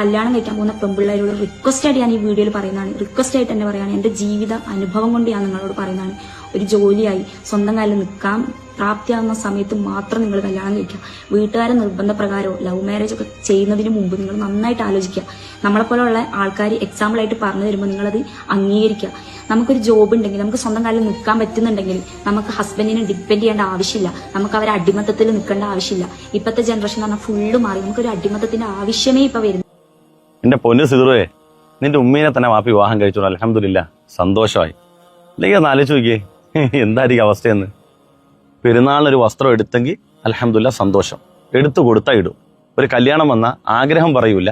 കല്യാണം കഴിക്കാൻ പോകുന്ന പെൺപിള്ളേരോട് റിക്വസ്റ്റ് ആയിട്ട് ഞാൻ ഈ വീഡിയോയിൽ പറയുന്നതാണ്. റിക്വസ്റ്റ് ആയിട്ട് തന്നെ പറയുകയാണ് എന്റെ ജീവിത അനുഭവം കൊണ്ട് ഞാൻ നിങ്ങളോട് പറയുന്നതാണ്. ഒരു ജോലിയായി സ്വന്തം കാലിൽ നിൽക്കാൻ പ്രാപ്തിയാകുന്ന സമയത്ത് മാത്രം നിങ്ങൾ കല്യാണം കഴിക്കുക. വീട്ടുകാരെ നിർബന്ധപ്രകാരമോ ലവ് മാരേജ് ഒക്കെ ചെയ്യുന്നതിന് മുമ്പ് നിങ്ങൾ നന്നായിട്ട് ആലോചിക്കുക. നമ്മളെപ്പോലുള്ള ആൾക്കാർ എക്സാമ്പിൾ ആയിട്ട് പറഞ്ഞു തരുമ്പോൾ നിങ്ങളത് അംഗീകരിക്കുക. നമുക്കൊരു ജോബ് ഉണ്ടെങ്കിൽ നമുക്ക് സ്വന്തം കാലിൽ നിൽക്കാൻ പറ്റുന്നുണ്ടെങ്കിൽ നമുക്ക് ഹസ്ബൻഡിനെ ഡിപ്പെൻഡ് ചെയ്യേണ്ട ആവശ്യമില്ല. നമുക്ക് അവരെ അടിമത്തത്തിൽ നിൽക്കേണ്ട ആവശ്യമില്ല. ഇപ്പോഴത്തെ ജനറേഷൻ എന്ന് പറഞ്ഞാൽ ഫുള്ള് മാറി. നമുക്കൊരു അടിമത്തത്തിന്റെ ആവശ്യമേ ഇപ്പൊ വരുന്നു എന്റെ പൊന്നു സിതുറേ നിന്റെ ഉമ്മീനെ തന്നെ മാപ്പി വിവാഹം കഴിച്ചു അലഹമില്ല സന്തോഷമായി. അല്ലെങ്കിൽ ഒന്ന് ആലോചിച്ച് നോക്കിയേ. എന്തായിരിക്കും അവസ്ഥയെന്ന്? പെരുന്നാളിനൊരു വസ്ത്രം എടുത്തെങ്കിൽ അലഹമില്ല സന്തോഷം. എടുത്തു കൊടുത്താൽ ഇടും. ഒരു കല്യാണം വന്ന ആഗ്രഹം പറയൂല.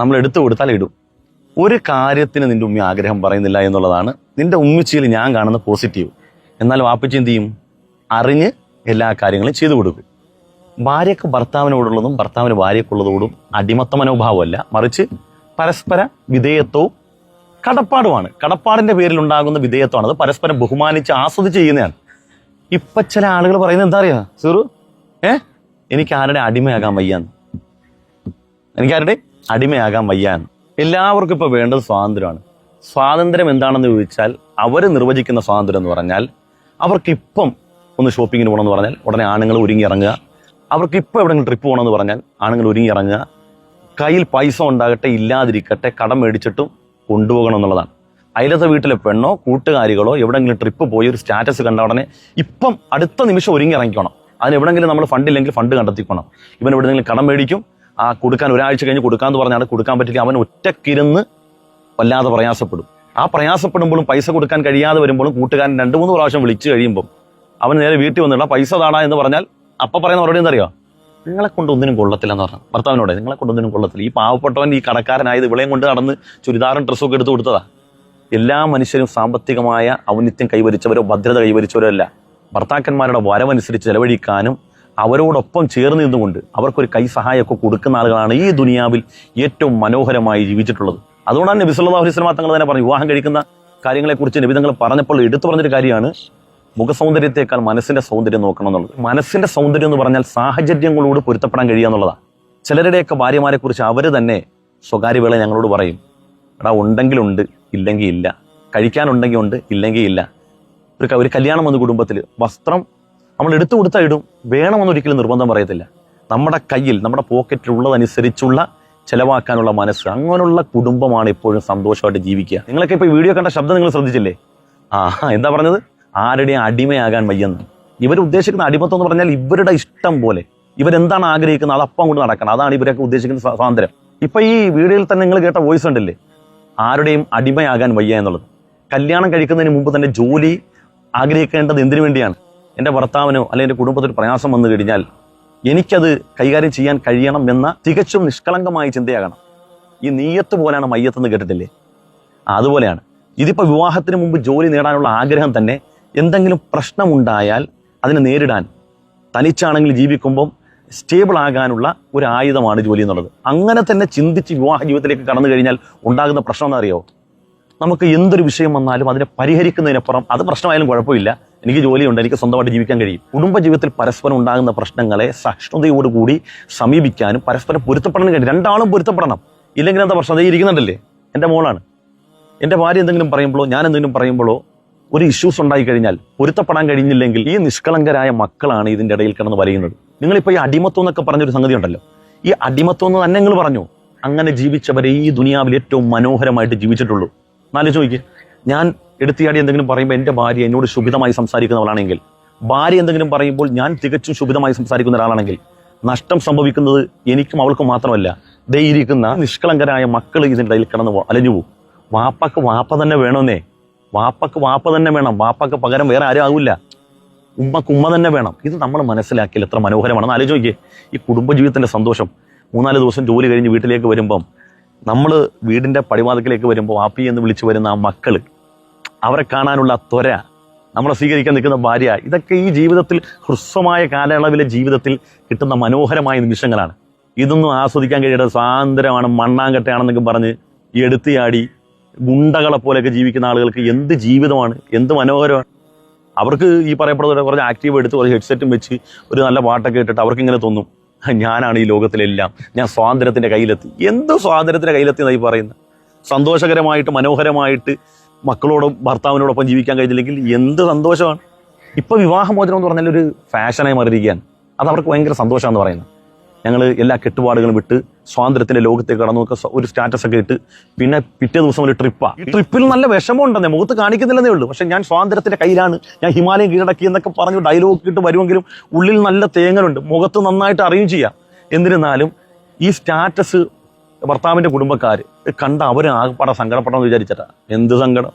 നമ്മൾ എടുത്തു കൊടുത്താൽ ഇടും. ഒരു കാര്യത്തിന് നിന്റെ ഉമ്മി ആഗ്രഹം പറയുന്നില്ല എന്നുള്ളതാണ് നിന്റെ ഉമ്മിച്ചിയിൽ ഞാൻ കാണുന്ന പോസിറ്റീവ്. എന്നാൽ വാപ്പിച്ച് എന്ത് ചെയ്യും? അറിഞ്ഞ് എല്ലാ കാര്യങ്ങളും ചെയ്തു കൊടുക്കും. ഭാര്യക്ക് ഭർത്താവിനോടുള്ളതും ഭർത്താവിന് ഭാര്യക്കുള്ളതോടും അടിമത്ത മനോഭാവമല്ല. മറിച്ച് പരസ്പര വിധേയത്വവും കടപ്പാടുമാണ്. കടപ്പാടിന്റെ പേരിൽ ഉണ്ടാകുന്ന വിധേയത്വമാണ്. അത് പരസ്പരം ബഹുമാനിച്ച് ആസ്വദിച്ച് ചെയ്യുന്നതാണ്. ഇപ്പൊ ചില ആളുകൾ പറയുന്നത് എന്താ അറിയാ? സീറു ഏ? എനിക്ക് ആരുടെ അടിമയാകാൻ വയ്യാന്ന്? എനിക്കാരുടെ അടിമയാകാൻ വയ്യാന്ന്? എല്ലാവർക്കും ഇപ്പൊ വേണ്ടത് സ്വാതന്ത്ര്യമാണ്. സ്വാതന്ത്ര്യം എന്താണെന്ന് ചോദിച്ചാൽ അവർ നിർവചിക്കുന്ന സ്വാതന്ത്ര്യം എന്ന് പറഞ്ഞാൽ അവർക്ക് ഇപ്പം ഒന്ന് ഷോപ്പിങ്ങിന് പോകണമെന്ന് പറഞ്ഞാൽ ഉടനെ ആണുങ്ങൾ ഒരുങ്ങി ഇറങ്ങുക. അവർക്ക് ഇപ്പോൾ എവിടെയെങ്കിലും ട്രിപ്പ് പോകണമെന്ന് പറഞ്ഞാൽ ആണുങ്ങൾ ഒരുങ്ങി ഇറങ്ങുക. കയ്യിൽ പൈസ ഉണ്ടാകട്ടെ ഇല്ലാതിരിക്കട്ടെ കടം മേടിച്ചിട്ടും കൊണ്ടുപോകണം എന്നുള്ളതാണ്. അയലത്തെ വീട്ടിലെ പെണ്ണോ കൂട്ടുകാരികളോ എവിടെയെങ്കിലും ട്രിപ്പ് പോയി ഒരു സ്റ്റാറ്റസ് കണ്ട ഉടനെ ഇപ്പം അടുത്ത നിമിഷം ഒരുങ്ങി ഇറങ്ങിക്കണം. അതിന് എവിടെയെങ്കിലും നമ്മൾ ഫണ്ടില്ലെങ്കിൽ ഫണ്ട് കണ്ടെത്തിക്കണം. ഇവൻ എവിടെയെങ്കിലും കടം മേടിക്കും. ആ കൊടുക്കാൻ ഒരാഴ്ച കഴിഞ്ഞ് കൊടുക്കാന്ന് പറഞ്ഞാൽ കൊടുക്കാൻ പറ്റില്ല. അവൻ ഒറ്റക്കിരുന്ന് വല്ലാതെ പ്രയാസപ്പെടും. ആ പ്രയാസപ്പെടുമ്പോഴും പൈസ കൊടുക്കാൻ കഴിയാതെ വരുമ്പോഴും കൂട്ടുകാരൻ രണ്ട് മൂന്ന് പ്രാവശ്യം വിളിച്ചു കഴിയുമ്പോൾ അവൻ നേരെ വീട്ടിൽ വന്നിട്ടുള്ള പൈസ താടാ എന്ന് പറഞ്ഞാൽ അപ്പൊ പറയുന്ന മറുപടി എന്തറിയോ? നിങ്ങളെ കൊണ്ട് ഒന്നിനും കൊള്ളത്തില്ലെന്ന് പറഞ്ഞു. ഭർത്താവിനോട് നിങ്ങളെ കൊണ്ട് ഒന്നിനും കൊള്ളത്തില്ല. ഈ പാവപ്പെട്ടവൻ ഈ കടക്കാരനായത് ഇവിളെയും കൊണ്ട് നടന്ന് ചുരിദാറും ഡ്രസ്സും ഒക്കെ എടുത്തു കൊടുത്തതാ. എല്ലാ മനുഷ്യരും സാമ്പത്തികമായ ഔന്നിത്യം കൈവരിച്ചവരോ ഭദ്രത കൈവരിച്ചവരോ അല്ല. ഭർത്താക്കന്മാരുടെ വരവനുസരിച്ച് ചെലവഴിക്കാനും അവരോടൊപ്പം ചേർന്ന് നിന്നുകൊണ്ട് അവർക്കൊരു കൈ സഹായമൊക്കെ കൊടുക്കുന്ന ആളുകളാണ് ഈ ദുനിയാവിൽ ഏറ്റവും മനോഹരമായി ജീവിച്ചിട്ടുള്ളത്. അതുകൊണ്ടാണ് നബി അലൈഹി വസല്ലം തങ്ങൾ തന്നെ പറഞ്ഞു വിവാഹം കഴിക്കുന്ന കാര്യങ്ങളെക്കുറിച്ച് നബി തങ്ങൾ പറഞ്ഞപ്പോൾ എടുത്തു പറഞ്ഞൊരു കാര്യമാണ് മുഖസൗന്ദര്യത്തെക്കാൾ മനസ്സിന്റെ സൗന്ദര്യം നോക്കണം എന്നുള്ളത്. മനസ്സിന്റെ സൗന്ദര്യം എന്ന് പറഞ്ഞാൽ സാഹചര്യങ്ങളോട് പൊരുത്തപ്പെടാൻ കഴിയുക എന്നുള്ളതാണ് ചിലരുടെയൊക്കെ ഭാര്യമാരെ കുറിച്ച് അവർ തന്നെ സ്വകാര്യ വേള ഞങ്ങളോട് പറയും എടാ ഉണ്ടെങ്കിലുണ്ട് ഇല്ലെങ്കിൽ ഇല്ല. കഴിക്കാനുണ്ടെങ്കിൽ ഉണ്ട് ഇല്ലെങ്കിൽ ഇല്ല. ഒരു ഒരു കല്യാണം വന്ന കുടുംബത്തിൽ വസ്ത്രം നമ്മൾ എടുത്തു കൊടുത്താൽ ഇടും. വേണമെന്നൊരിക്കലും നിർബന്ധം പറയത്തില്ല. നമ്മുടെ കയ്യിൽ നമ്മുടെ പോക്കറ്റിൽ ഉള്ളതനുസരിച്ചുള്ള ചിലവാക്കാനുള്ള മനസ്സ് അങ്ങനെയുള്ള കുടുംബമാണ് ഇപ്പോഴും സന്തോഷമായിട്ട് ജീവിക്കുക. നിങ്ങളൊക്കെ ഇപ്പോൾ വീഡിയോ കണ്ട ശബ്ദം നിങ്ങൾ ശ്രദ്ധിച്ചില്ലേ? ആ എന്താ പറഞ്ഞത്? ആരുടെയും അടിമയാകാൻ വയ്യെന്ന്. ഇവർ ഉദ്ദേശിക്കുന്ന അടിമത്വം എന്ന് പറഞ്ഞാൽ ഇവരുടെ ഇഷ്ടം പോലെ. ഇവരെന്താണ് ആഗ്രഹിക്കുന്നത്? അത് അപ്പം കൊണ്ട് നടക്കണം. അതാണ് ഇവരൊക്കെ ഉദ്ദേശിക്കുന്ന സ്വാ- സ്വാതന്ത്ര്യം. ഇപ്പൊ ഈ വീഡിയോയിൽ തന്നെ നിങ്ങൾ കേട്ട വോയിസ് ഉണ്ടല്ലേ? ആരുടെയും അടിമയാകാൻ വയ്യ എന്നുള്ളത്. കല്യാണം കഴിക്കുന്നതിന് മുമ്പ് തന്നെ ജോലി ആഗ്രഹിക്കേണ്ടത് എന്തിനു വേണ്ടിയാണ്? എന്റെ ഭർത്താവിനോ അല്ലെങ്കിൽ എന്റെ കുടുംബത്തിൽ പ്രയാസം വന്നു കഴിഞ്ഞാൽ എനിക്കത് കൈകാര്യം ചെയ്യാൻ കഴിയണം എന്ന തികച്ചും നിഷ്കളങ്കമായ ചിന്തയാകണം. ഈ നീയത്ത് പോലെയാണ് മയ്യത്തെന്ന് കേട്ടിട്ടില്ലേ? അതുപോലെയാണ്. ഇതിപ്പോൾ വിവാഹത്തിന് മുമ്പ് ജോലി നേടാനുള്ള ആഗ്രഹം തന്നെ എന്തെങ്കിലും പ്രശ്നമുണ്ടായാൽ അതിനെ നേരിടാൻ തനിച്ചാണെങ്കിൽ ജീവിക്കുമ്പം സ്റ്റേബിൾ ആകാനുള്ള ഒരു ആയുധമാണ് ജോലി എന്നുള്ളത്. അങ്ങനെ തന്നെ ചിന്തിച്ച് വിവാഹ ജീവിതത്തിലേക്ക് കടന്നു കഴിഞ്ഞാൽ ഉണ്ടാകുന്ന പ്രശ്നം എന്നറിയോ നമുക്ക് എന്തൊരു വിഷയം വന്നാലും അതിനെ പരിഹരിക്കുന്നതിനപ്പുറം അത് പ്രശ്നമായാലും കുഴപ്പമില്ല. എനിക്ക് ജോലിയുണ്ട് എനിക്ക് സ്വന്തമായിട്ട് ജീവിക്കാൻ കഴിയും. കുടുംബ ജീവിതത്തിൽ പരസ്പരം ഉണ്ടാകുന്ന പ്രശ്നങ്ങളെ സഹിഷ്ണുതയോടുകൂടി സമീപിക്കാനും പരസ്പരം പൊരുത്തപ്പെടാനും കഴിയും രണ്ടാളും പൊരുത്തപ്പെടണം. ഇല്ലെങ്കിൽ എന്താ പ്രശ്നം? അതേ ഇരിക്കുന്നുണ്ടല്ലേ? എന്റെ മോളാണ്. എന്റെ ഭാര്യ എന്തെങ്കിലും പറയുമ്പോഴോ ഞാൻ എന്തെങ്കിലും പറയുമ്പോഴോ ഒരു ഇഷ്യൂസ് ഉണ്ടായി കഴിഞ്ഞാൽ പൊരുത്തപ്പെടാൻ കഴിഞ്ഞില്ലെങ്കിൽ ഈ നിഷ്കളങ്കരായ മക്കളാണ് ഇതിന്റെ ഇടയിൽ കിടന്ന് വരയുന്നത് നിങ്ങളിപ്പോൾ ഈ അടിമത്വം എന്നൊക്കെ പറഞ്ഞൊരു സംഗതി ഉണ്ടല്ലോ. ഈ അടിമത്വം എന്ന് തന്നെ നിങ്ങൾ പറഞ്ഞു. അങ്ങനെ ജീവിച്ചവരെ ഈ ദുനിയാവിൽ ഏറ്റവും മനോഹരമായിട്ട് ജീവിച്ചിട്ടുള്ളൂ. നാല് ചോദിക്കുക ഞാൻ എടുത്തിയാടി എന്തെങ്കിലും പറയുമ്പോൾ എന്റെ ഭാര്യ എന്നോട് ശുഭിതമായി സംസാരിക്കുന്നവളാണെങ്കിൽ ഭാര്യ എന്തെങ്കിലും പറയുമ്പോൾ ഞാൻ തികച്ചും ശുഭിതമായി സംസാരിക്കുന്ന ഒരാളാണെങ്കിൽ നഷ്ടം സംഭവിക്കുന്നത് എനിക്കും അവൾക്കും മാത്രമല്ല. ദേ ഇരിക്കുന്ന നിഷ്കളങ്കരായ മക്കൾ ഇതിന്റെ ഇടയിൽ കിടന്ന് അലഞ്ഞു പോകും വാപ്പക്ക് വാപ്പ തന്നെ വേണമെന്നേ വാപ്പക്ക് വാപ്പ തന്നെ വേണം. വാപ്പക്ക് പകരം വേറെ ആരും ആവില്ല. ഉമ്മക്ക് ഉമ്മ തന്നെ വേണം. ഇത് നമ്മൾ മനസ്സിലാക്കിയാൽ എത്ര മനോഹരമാണ് മനോഹരമാണെന്ന് ആലോചിക്കേ. ഈ കുടുംബജീവിതത്തിന്റെ സന്തോഷം. മൂന്നാൽ ദിവസം ജോലി കഴിഞ്ഞ് വീട്ടിലേക്ക് വരുമ്പം നമ്മൾ വീടിന്റെ പടിവാതിക്കലേക്ക് വരുമ്പോൾ ആപ്പി എന്ന് വിളിച്ചു വരുന്ന ആ മക്കൾ അവരെ കാണാനുള്ള ത്വര നമ്മളെ സ്വീകരിക്കാൻ നിൽക്കുന്ന ഭാര്യ ഇതൊക്കെ ഈ ജീവിതത്തിൽ ഹ്രസ്വമായ കാലയളവിലെ ജീവിതത്തിൽ കിട്ടുന്ന മനോഹരമായ നിമിഷങ്ങളാണ്. ഇതൊന്നും ആസ്വദിക്കാൻ കഴിയാത്ത സ്വാതന്ത്ര്യമാണ് മണ്ണാങ്കട്ടയാണെന്നൊക്കെ പറഞ്ഞ് എടുത്തിയാടി ഗുണ്ടകളെ പോലെയൊക്കെ ജീവിക്കുന്ന ആളുകൾക്ക് എന്ത് ജീവിതമാണ് എന്ത് മനോഹരമാണ്. അവർക്ക് ഈ പറയപ്പെടുന്ന കുറച്ച് ആക്റ്റീവ് എടുത്ത് കുറച്ച് ഹെഡ്സെറ്റും വെച്ച് ഒരു നല്ല പാട്ടൊക്കെ ഇട്ടിട്ട് അവർക്ക് ഇങ്ങനെ തോന്നും. ഞാനാണ് ഈ ലോകത്തിലെല്ലാം ഞാൻ സ്വാതന്ത്ര്യത്തിന്റെ കയ്യിലെത്തി. എന്ത് സ്വാതന്ത്ര്യത്തിന്റെ കയ്യിലെത്തി എന്നായി പറയുന്നത്? സന്തോഷകരമായിട്ട് മനോഹരമായിട്ട് മക്കളോടും ഭർത്താവിനോടൊപ്പം ജീവിക്കാൻ കഴിഞ്ഞില്ലെങ്കിൽ എന്ത് സന്തോഷമാണ്? ഇപ്പൊ വിവാഹമോചനം എന്ന് പറഞ്ഞാൽ ഒരു ഫാഷനായി മാറിയിരിക്കുകയാണ്. അത് അവർക്ക് ഭയങ്കര സന്തോഷമാണെന്ന് പറയുന്നത്. ഞങ്ങൾ എല്ലാ കെട്ടുപാടുകളും വിട്ട് സ്വാതന്ത്ര്യത്തിന്റെ ലോകത്തേക്ക് കടന്നു നോക്കുക ഒരു സ്റ്റാറ്റസ് ഒക്കെ ഇട്ട് പിന്നെ പിറ്റേ ദിവസം ഒരു ട്രിപ്പാണ് ഈ ട്രിപ്പിൽ നല്ല വിഷമമുണ്ടെന്നേ മുഖത്ത് കാണിക്കുന്നില്ലെന്നേ ഉള്ളൂ. പക്ഷെ ഞാൻ സ്വാതന്ത്ര്യത്തിന്റെ കയ്യിലാണ്. ഞാൻ ഹിമാലയം കീഴടക്കി എന്നൊക്കെ പറഞ്ഞു ഡയലോഗ് ഇട്ട് വരുമെങ്കിലും ഉള്ളിൽ നല്ല തേങ്ങലുണ്ട്. മുഖത്ത് നന്നായിട്ട് അറിയും ചെയ്യാം. എന്നിരുന്നാലും ഈ സ്റ്റാറ്റസ് ഭർത്താവിന്റെ കുടുംബക്കാർ കണ്ട അവർ ആകെപ്പാടെ സങ്കടപ്പെടണമെന്ന് വിചാരിച്ചിട്ടാ. എന്ത് സങ്കടം?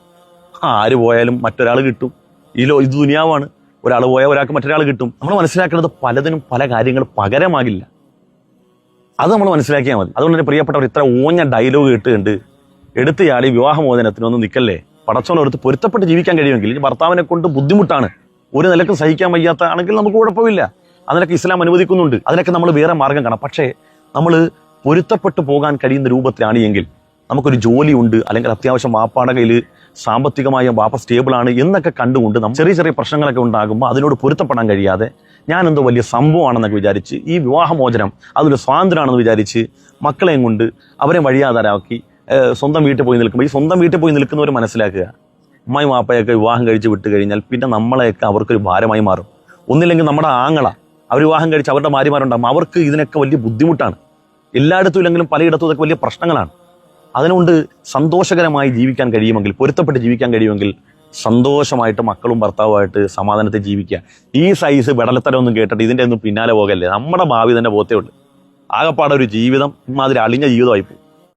ആര് പോയാലും മറ്റൊരാൾ കിട്ടും. ഈ ലോ ഇത് ദുനിയാവാണ്. ഒരാൾ പോയാൽ ഒരാൾക്ക് മറ്റൊരാൾ കിട്ടും. നമ്മൾ മനസ്സിലാക്കേണ്ടത് പലതിനും പല കാര്യങ്ങൾ പകരമാകില്ല. അത് നമ്മൾ മനസ്സിലാക്കിയാൽ മതി. അതുകൊണ്ട് തന്നെ പ്രിയപ്പെട്ടവർ ഇത്ര ഊഞ്ഞ ഡയലോഗ് ഇട്ടുകൊണ്ട് എടുത്തയാളി വിവാഹമോചനത്തിന് വിവാഹമോചനത്തിനൊന്നും നിൽക്കല്ലേ പടച്ചോളെടുത്ത് പൊരുത്തപ്പെട്ട് ജീവിക്കാൻ കഴിയുമെങ്കിൽ ഭർത്താവിനെ കൊണ്ട് ബുദ്ധിമുട്ടാണ്. ഒരു നിലക്കും സഹിക്കാൻ വയ്യാത്ത ആണെങ്കിൽ നമുക്ക് കുഴപ്പമില്ല. അതിനൊക്കെ ഇസ്ലാം അനുവദിക്കുന്നുണ്ട്. അതിനൊക്കെ നമ്മൾ വേറെ മാർഗം കാണാം. പക്ഷേ നമ്മൾ പൊരുത്തപ്പെട്ടു പോകാൻ കഴിയുന്ന രൂപത്തിലാണ് എങ്കിൽ നമുക്കൊരു ജോലിയുണ്ട് അല്ലെങ്കിൽ അത്യാവശ്യം വാപ്പാടെ കയ്യിൽ സാമ്പത്തികമായ വാപ്പ സ്റ്റേബിൾ ആണ് എന്നൊക്കെ കണ്ടുകൊണ്ട് നമ്മൾ ചെറിയ ചെറിയ പ്രശ്നങ്ങളൊക്കെ ഉണ്ടാകുമ്പോൾ അതിനോട് പൊരുത്തപ്പെടാൻ കഴിയാതെ ഞാൻ എന്തോ വലിയ സംഭവമാണെന്നൊക്കെ വിചാരിച്ച് ഈ വിവാഹമോചനം അതൊരു സ്വാതന്ത്ര്യമാണെന്ന് വിചാരിച്ച് മക്കളെയും കൊണ്ട് അവരെ വഴിയാധാരാക്കി സ്വന്തം വീട്ടിൽ പോയി നിൽക്കുമ്പോൾ ഈ സ്വന്തം വീട്ടിൽ പോയി നിൽക്കുന്നവർ മനസ്സിലാക്കുക. ഉമ്മായി വാപ്പയൊക്കെ വിവാഹം കഴിച്ച് വിട്ട് കഴിഞ്ഞാൽ പിന്നെ നമ്മളെയൊക്കെ അവർക്കൊരു ഭാരമായി മാറും. ഒന്നില്ലെങ്കിൽ നമ്മുടെ ആങ്ങള അവർ വിവാഹം കഴിച്ച് അവരുടെ ഭാര്യമാരുണ്ടാകും അവർക്ക് ഇതിനൊക്കെ വലിയ ബുദ്ധിമുട്ടാണ്. എല്ലായിടത്തും ഇല്ലെങ്കിലും പലയിടത്തും ഇതൊക്കെ വലിയ പ്രശ്നങ്ങളാണ്. അതിനുകൊണ്ട് സന്തോഷകരമായി ജീവിക്കാൻ കഴിയുമെങ്കിൽ പൊരുത്തപ്പെട്ട് ജീവിക്കാൻ കഴിയുമെങ്കിൽ സന്തോഷമായിട്ട് മക്കളും ഭർത്താവുമായിട്ട് സമാധാനത്തിൽ ജീവിക്കുക. ഈ സൈസ് വെടലത്തരമൊന്നും കേട്ടിട്ട് ഇതിന്റെ ഒന്നും പിന്നാലെ പോകല്ലേ? നമ്മുടെ ഭാവി തന്നെ പോത്തേ ഉള്ളൂ. ആകപ്പാടെ ഒരു ജീവിതം ഇമാതിരി അളിഞ്ഞ ജീവിതമായി